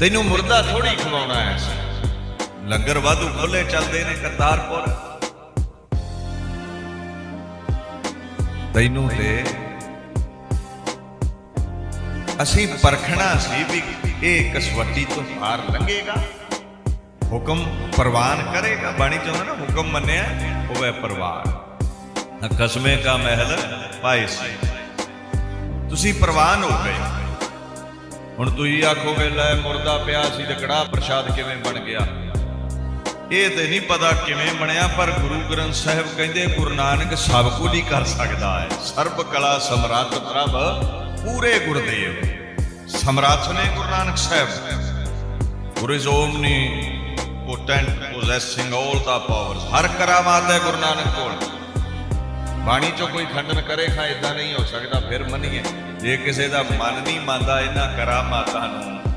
ਤੈਨੂੰ ਮੁਰਦਾ ਥੋੜੀ ਖਵਾਉਣਾ ਐ ਲੰਗਰ ਵਾਧੂ ਖੋਲੇ ਚੱਲਦੇ ਨੇ ਕਰਤਾਰਪੁਰ। ਤੈਨੂੰ ਤੇ ਅਸੀਂ ਪਰਖਣਾ ਸੀ ਵੀ ਇਹ ਕਸਵੱਟੀ ਤੋਂ ਪਾਰ ਲੰਘੇਗਾ। ਹੁਕਮ ਪ੍ਰਵਾਨ ਕਰੇਗਾ। ਬਾਣੀ ਚ ਨਾ, ਹੁਕਮ ਮੰਨਿਆ, ਹੋਵੇ ਪ੍ਰਵਾਨ ਕਸਮੇ ਕਾ ਮਹਿਲ ਪਾਏ ਸੀ। ਤੁਸੀਂ ਪ੍ਰਵਾਨ ਹੋ ਗਏ। ਹੁਣ ਤੁਸੀਂ ਆਖੋਗੇ, ਲੈ ਮੁਰਦਾ ਪਿਆ ਸੀ ਤੇ ਕੜਾ ਪ੍ਰਸ਼ਾਦ ਕਿਵੇਂ ਬਣ ਗਿਆ? ਇਹ ਤੇ ਨਹੀਂ ਪਤਾ ਕਿਵੇਂ ਬਣਿਆ, ਪਰ ਗੁਰੂ ਗ੍ਰੰਥ ਸਾਹਿਬ ਕਹਿੰਦੇ, ਗੁਰੂ ਨਾਨਕ ਸਭ ਕੁਝ ਹੀ ਕਰ ਸਕਦਾ ਹੈ। ਸਰਬ ਕਲਾ ਸਮਰੱਥ ਪ੍ਰਭ, ਪੂਰੇ ਗੁਰਦੇਵ। ਸਮਰੱਥ ਨੇ Guru Nanak Sahib. Guru is omnipotent possessing all the powers ਹਰ ਕਰਾਮਾਤ ਹੈ ਗੁਰੂ ਨਾਨਕ ਕੋਲ। ਬਾਣੀ ਚੋਂ ਕੋਈ ਖੰਡਨ ਕਰੇਗਾ ਇਦਾਂ ਨਹੀਂ ਹੋ ਸਕਦਾ, ਫਿਰ ਮੰਨੀਏ। ਜੇ ਕਿਸੇ ਦਾ ਮਨ ਨਹੀਂ ਮੰਨਦਾ, ਇਹਨਾਂ ਕਰਾਮਾਤਾਂ ਨੂੰ।